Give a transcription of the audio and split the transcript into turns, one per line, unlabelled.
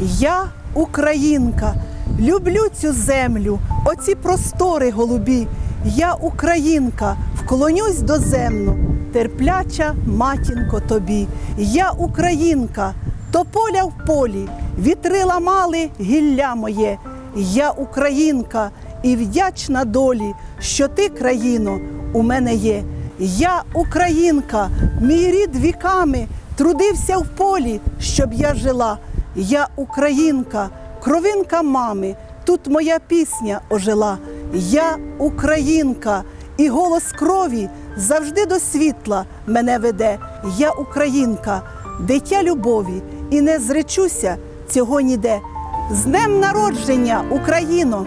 Я українка, люблю цю землю, оці простори голубі. Я українка, вклонюсь доземну, терпляча матінко тобі. Я українка, тополя в полі, вітри ламали гілля моє. Я українка і вдячна долі, що ти, країно, у мене є. Я українка, мій рід віками трудився в полі, щоб я жила. Я українка, кровинка мами, тут моя пісня ожила. Я українка, і голос крові завжди до світла мене веде. Я українка, дитя любові, і не зречуся цього ніде. З днем народження, Україно!